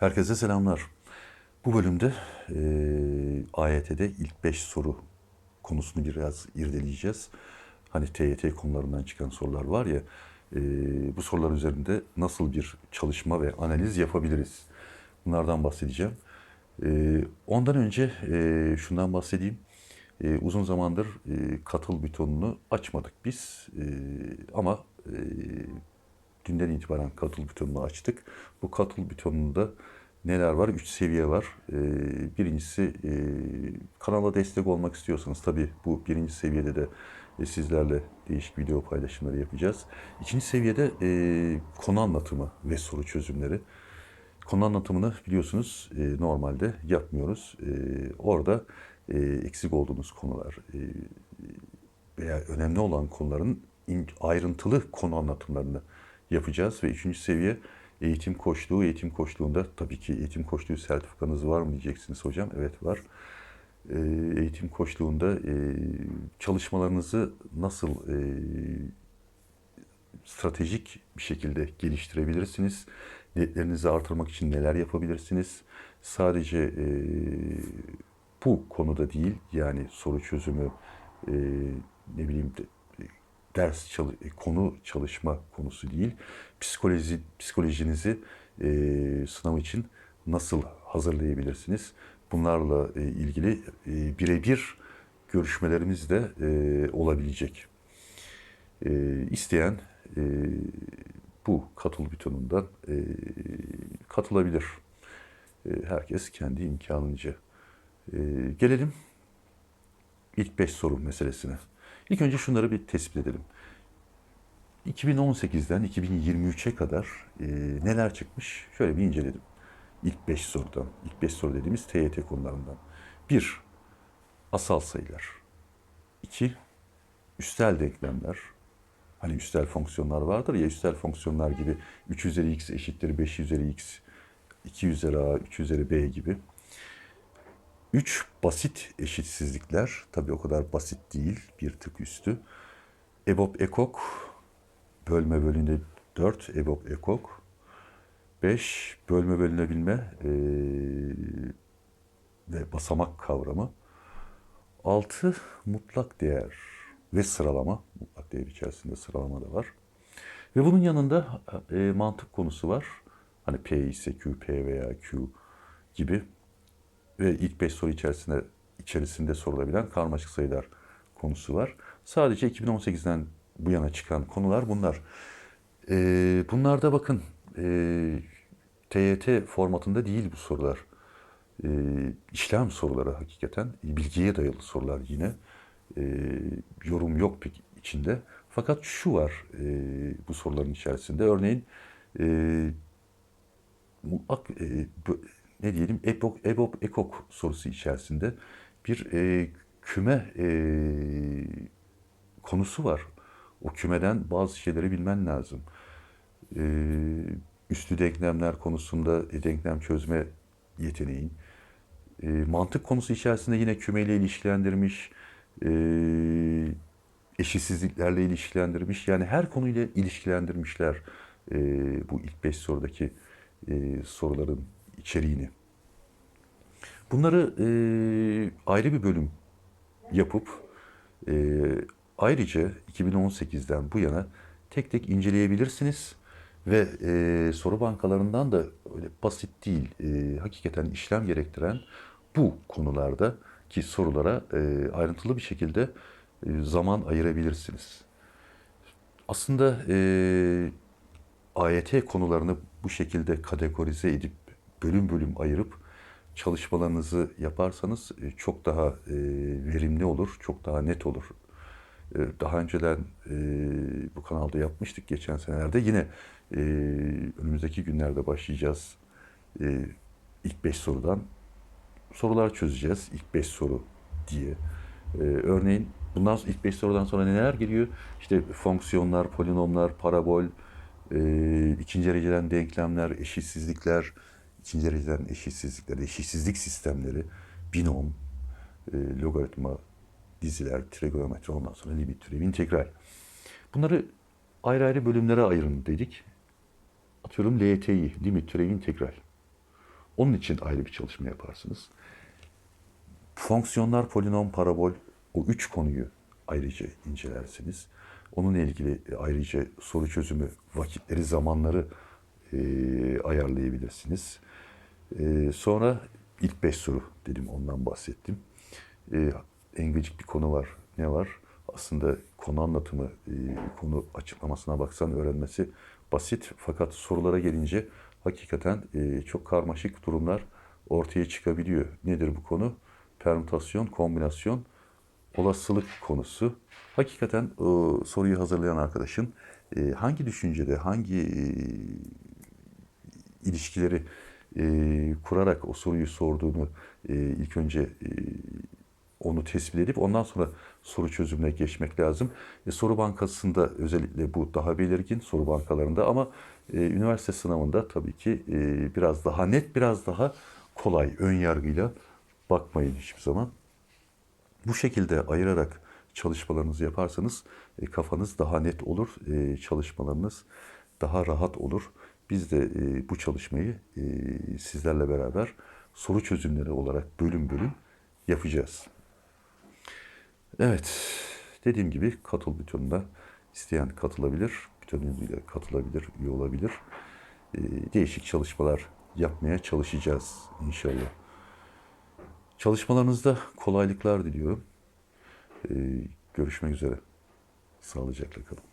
Herkese selamlar. Bu bölümde e, AYT'de ilk 5 soru konusunu biraz irdeleyeceğiz. Hani TYT konularından çıkan sorular var ya, e, bu sorular üzerinde nasıl bir çalışma ve analiz yapabiliriz? Bunlardan bahsedeceğim. E, ondan önce e, şundan bahsedeyim. E, uzun zamandır e, katıl butonunu açmadık biz E, ama e, dünden itibaren katıl butonunu açtık. Bu katıl butonunda neler var? Üç seviye var. Ee, birincisi e, kanala destek olmak istiyorsanız tabii bu birinci seviyede de e, sizlerle değişik video paylaşımları yapacağız. İkinci seviyede e, konu anlatımı ve soru çözümleri. Konu anlatımını biliyorsunuz e, normalde yapmıyoruz. E, orada e, eksik olduğunuz konular e, veya önemli olan konuların ayrıntılı konu anlatımlarını yapacağız ve üçüncü seviye eğitim koçluğu. Eğitim koçluğunda tabii ki eğitim koçluğu sertifikanız var mı diyeceksiniz hocam. Evet var. Ee, eğitim koçluğunda e, çalışmalarınızı nasıl e, stratejik bir şekilde geliştirebilirsiniz? Netlerinizi artırmak için neler yapabilirsiniz? Sadece e, bu konuda değil yani soru çözümü e, ne bileyim ders çalı- e, konu çalışma konusu değil. Psikoloji psikolojinizi e, sınav için nasıl hazırlayabilirsiniz? Bunlarla e, ilgili e, birebir görüşmelerimiz de e, olabilecek. E, isteyen e, bu katıl butonundan e, katılabilir. E, herkes kendi imkanınca. E, gelelim ilk 5 soru meselesine. İlk önce şunları bir tespit edelim. 2018'den 2023'e kadar e, neler çıkmış? Şöyle bir inceledim. İlk 5 sorudan. İlk 5 soru dediğimiz TYT konularından. 1. Asal sayılar. 2. Üstel denklemler. Hani üstel fonksiyonlar vardır ya, üstel fonksiyonlar gibi 3 üzeri x eşittir 5 üzeri x, 2 üzeri a, 3 üzeri b gibi. 3 basit eşitsizlikler. Tabii o kadar basit değil. Bir tık üstü. EBOB ekok bölme bölüne 4 EBOB ekok. 5 bölme bölünebilme eee, ve basamak kavramı. 6 mutlak değer ve sıralama. Mutlak değer içerisinde sıralama da var. Ve bunun yanında e, mantık konusu var. Hani P ise Q, P veya Q gibi ve ilk 5 soru içerisinde içerisinde sorulabilen karmaşık sayılar konusu var. Sadece 2018'den bu yana çıkan konular bunlar. Ee, bunlarda bakın e, TYT formatında değil bu sorular. Ee, işlem soruları hakikaten bilgiye dayalı sorular yine. Ee, yorum yok pek içinde. Fakat şu var e, bu soruların içerisinde. Örneğin e, mutlak e, ne diyelim EBOB, EBOB ekok sorusu içerisinde bir e, küme e, konusu var. O kümeden bazı şeyleri bilmen lazım. E, üstü denklemler konusunda e, denklem çözme yeteneğin. E, mantık konusu içerisinde yine kümeyle ilişkilendirmiş, e, eşitsizliklerle ilişkilendirmiş. Yani her konuyla ilişkilendirmişler e, bu ilk beş sorudaki e, soruların içeriğini. Bunları e, ayrı bir bölüm yapıp e, ayrıca 2018'den bu yana tek tek inceleyebilirsiniz ve e, soru bankalarından da öyle basit değil, e, hakikaten işlem gerektiren bu konularda ki sorulara e, ayrıntılı bir şekilde e, zaman ayırabilirsiniz. Aslında e, AYT konularını bu şekilde kategorize edip bölüm bölüm ayırıp çalışmalarınızı yaparsanız e, çok daha e, verimli olur, çok daha net olur. E, Daha önceden bu kanalda yapmıştık geçen senelerde. Yine önümüzdeki günlerde başlayacağız. İlk 5 sorudan sorular çözeceğiz. İlk 5 soru diye. Örneğin bundan sonra ilk 5 sorudan sonra neler geliyor? İşte fonksiyonlar, polinomlar, parabol, ikinci dereceden denklemler, eşitsizlikler, ikinci dereceden eşitsizlikler, eşitsizlik sistemleri, binom, e, logaritma, diziler, trigonometri, ondan sonra limit türevi, integral. Bunları ayrı ayrı bölümlere ayırın dedik. Atıyorum LTI, limit türevi, integral. Onun için ayrı bir çalışma yaparsınız. Fonksiyonlar, polinom, parabol o üç konuyu ayrıca incelersiniz. Onunla ilgili ayrıca soru çözümü vakitleri, zamanları e, ayarlayabilirsiniz. E, sonra ilk beş soru dedim ondan bahsettim. E, en gıcık bir konu var. Ne var? Aslında konu anlatımı, e, konu açıklamasına baksan öğrenmesi basit. Fakat sorulara gelince hakikaten e, çok karmaşık durumlar ortaya çıkabiliyor. Nedir bu konu? Permütasyon, kombinasyon, olasılık konusu. Hakikaten o soruyu hazırlayan arkadaşın e, hangi düşüncede, hangi e, ilişkileri e, kurarak o soruyu sorduğunu e, ilk önce e, onu tespit edip ondan sonra soru çözümüne geçmek lazım. E, soru bankasında özellikle bu daha belirgin soru bankalarında ama e, üniversite sınavında tabii ki e, biraz daha net, biraz daha kolay ön yargıyla bakmayın hiçbir zaman. Bu şekilde ayırarak çalışmalarınızı yaparsanız e, kafanız daha net olur, e, çalışmalarınız daha rahat olur. Biz de e, bu çalışmayı e, sizlerle beraber soru çözümleri olarak bölüm bölüm yapacağız. Evet, dediğim gibi katıl butonuna isteyen katılabilir, butonuyla katılabilir, üye olabilir. E, değişik çalışmalar yapmaya çalışacağız inşallah. Çalışmalarınızda kolaylıklar diliyorum. Ee, görüşmek üzere. Sağlıcakla kalın.